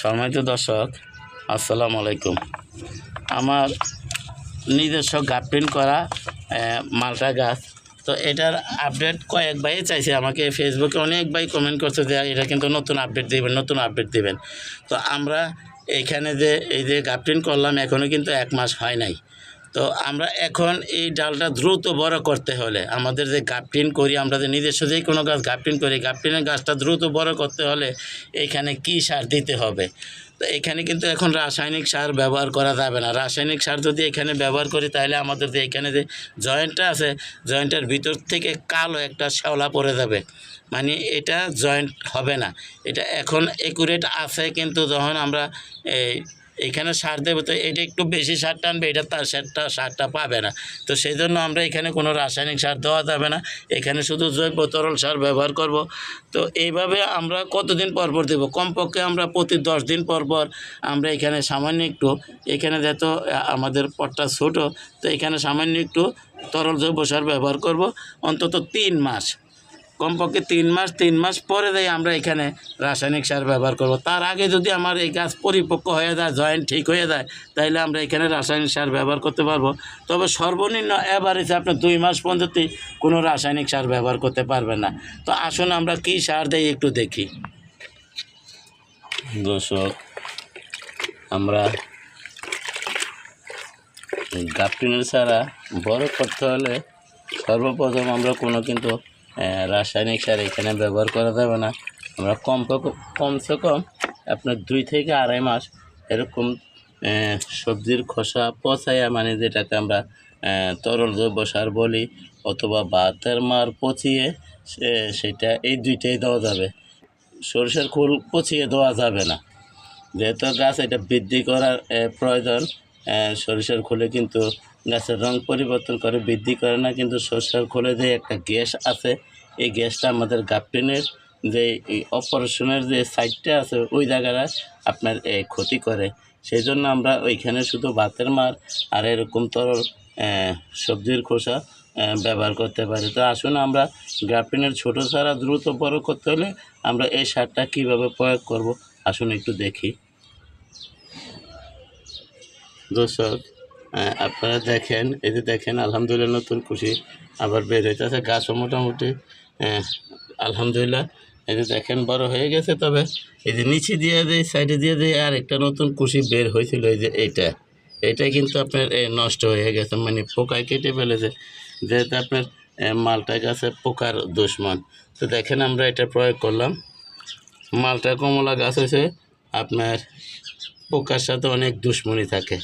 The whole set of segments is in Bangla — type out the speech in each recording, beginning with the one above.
সম্মানিত দর্শক, আসসালামু আলাইকুম। আমার নিজস্ব গাপ্রিন করা মালটা গাছ। তো এটার আপডেট কয়েকবারই চাইছে আমাকে ফেসবুকে অনেকবারই কমেন্ট করছে যে এটা কিন্তু নতুন আপডেট দেবেন, নতুন আপডেট দেবেন। তো আমরা এইখানে যে, এই যে গাপ্রিন করলাম এখনও কিন্তু এক মাস হয় নাই। তো আমরা এখন এই ডালটা দ্রুত বড় করতে হলে, আমাদের যে গাপটিন করি, আমরা যে নিজস্ব যে কোনো গাছ গাপটিন করি, গাপটিনের গাছটা দ্রুত বড় করতে হলে এখানে কি সার দিতে হবে? তো এখানে কিন্তু এখন রাসায়নিক সার ব্যবহার করা যাবে না। রাসায়নিক সার যদি এখানে ব্যবহার করি, তাহলে আমাদের যে এখানে যে জয়েন্টটা আছে, জয়েন্টের ভিতর থেকে কালো একটা শ্যাওলা পড়ে যাবে। মানে এটা জয়েন্ট হবে না। এটা এখন একুরেট আছে, কিন্তু যখন আমরা এই এখানে সার দেবো তো এটা একটু বেশি সার টানবে, এটা তার সারটা সারটা পাবে না। তো সেই জন্য আমরা এখানে কোনো রাসায়নিক সার দেওয়া যাবে না। এখানে শুধু জৈব তরল সার ব্যবহার করব। তো এইভাবে আমরা কতদিন পর পর দেবো? কমপক্ষে আমরা প্রতি দশ দিন পর পর আমরা এখানে সামান্য একটু, এখানে যেহেতু আমাদের পটটা ছোটো, তো এখানে সামান্য একটু তরল জৈব সার ব্যবহার করব। অন্তত তিন মাস। কমপক্ষে তিন মাস তিন মাস পরে দেয় আমরা এখানে রাসায়নিক সার ব্যবহার করব। তার আগে যদি আমার এই গাছ পরিপক্ক হয়ে যায়, জয়েন্ট ঠিক হয়ে যায় তাহলে আমরা এখানে রাসায়নিক সার ব্যবহার করতে পারব। তবে সর্বনিম্ন অ্যাভারেজে আপনি দুই মাস পর্যন্ত কোনো রাসায়নিক সার ব্যবহার করতে পারবেন না। তো আসুন আমরা কী সার দেই একটু দেখি। দর্শক, আমরা গাপটিনের ছাড়া বড় করতে হলে সর্বপ্রথম আমরা কোনো কিন্তু রাসায়নিক সার এখানে ব্যবহার করা যাবে না। আমরা কম কমসে কম আপনার দুই থেকে আড়াই মাস এরকম সবজির খোসা পচাইয়া মানে যেটাকে আমরা তরল জৈব সার বলি অথবা ভাতের মার পচিয়ে সে- সেটা এই দুইটাই দেওয়া যাবে। সরিষার খোল পচিয়ে দেওয়া যাবে না। যেহেতু গাছ এটা বৃদ্ধি করার প্রয়োজন সরিষার খোলে কিন্তু গাছের রং পরিবর্তন করে বৃদ্ধি করে না, কিন্তু সরিষার খোলে যে একটা গ্যাস আছে, এই গ্যাসটা আমাদের গাপ্পিনের যে অপারেশনের যে সাইডটা আছে, ওই জায়গাটা আপনার ক্ষতি করে। সেই জন্য আমরা ওইখানে শুধু ভাতের মার আর এরকম তরল সবজির খোসা ব্যবহার করতে পারি। তো আসুন আমরা গ্রাফিনের ছোটো চারা দ্রুত বড় করতে হলে আমরা এই সারটা কীভাবে প্রয়োগ করব, আসুন একটু দেখি। দর্শক আপনারা দেখেন এই যে দেখেন আলহামদুলিল্লাহ নতুন খুশি আবার বের হইতেছে গাছও মোটামুটি আহ, আলহামদুলিল্লাহ। এই যে দেখেন বড় হয়ে গেছে তবে এই যে নিচে দিয়ে দিয়ে সাইডে দিয়ে দিয়ে আর একটা নতুন কুশি বের হয়েছিল এই যে এইটা। এটা কিন্তু আপনার নষ্ট হয়ে গেছে মানে পোকায় কেটে ফেলেছে। যেহেতু আপনার মালটা গাছে পোকার দুশ্মন। তো দেখেন আমরা এটা প্রয়োগ করলাম। মালটা কমলা গাছ হয়েছে আপনার পোকার সাথে অনেক দুশ্মনী থাকে।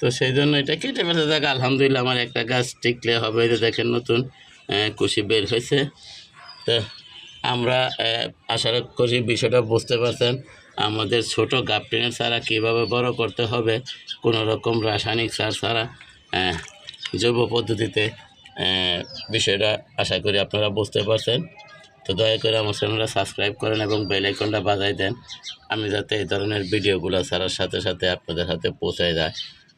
তো সেই জন্য এটা কেটে ফেলে দেখ, আলহামদুলিল্লাহ আমার একটা গাছ টিকলে হবে। যে দেখেন নতুন কুশি বের হয়েছে। তো আমরা আশা করি বিষয়টা বুঝতে পারছেন। আমাদের ছোট গাপটিনের ছাড়া কীভাবে বড় করতে হবে কোনো রকম রাসায়নিক সার ছাড়া জৈব পদ্ধতিতে বিষয়টা আশা করি আপনারা বুঝতে পারছেন। তো দয়া করে আমার চ্যানেলটা সাবস্ক্রাইব করেন এবং বেল আইকনটা বাজাই দেন। আমি যাতে এই ধরনের ভিডিওগুলো ছাড়ার সাথে সাথে আপনাদের হাতে পৌঁছায় যায়।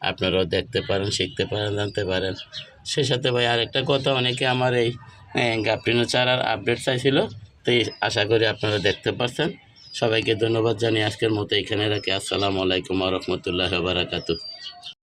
আপনারাও দেখতে পারেন, শিখতে পারেন, জানতে পারেন। সে সাথে ভাই আরেকটা কথা, অনেকে আমার এই গাপটিনো চারার আপডেট চাইছিল, তো আশা করি আপনারা দেখতে পারছেন। সবাইকে ধন্যবাদ জানিয়ে আজকের মতো এখানে রাখি। আসসালামু আলাইকুম রহমতুল্লাহ বারাকাতু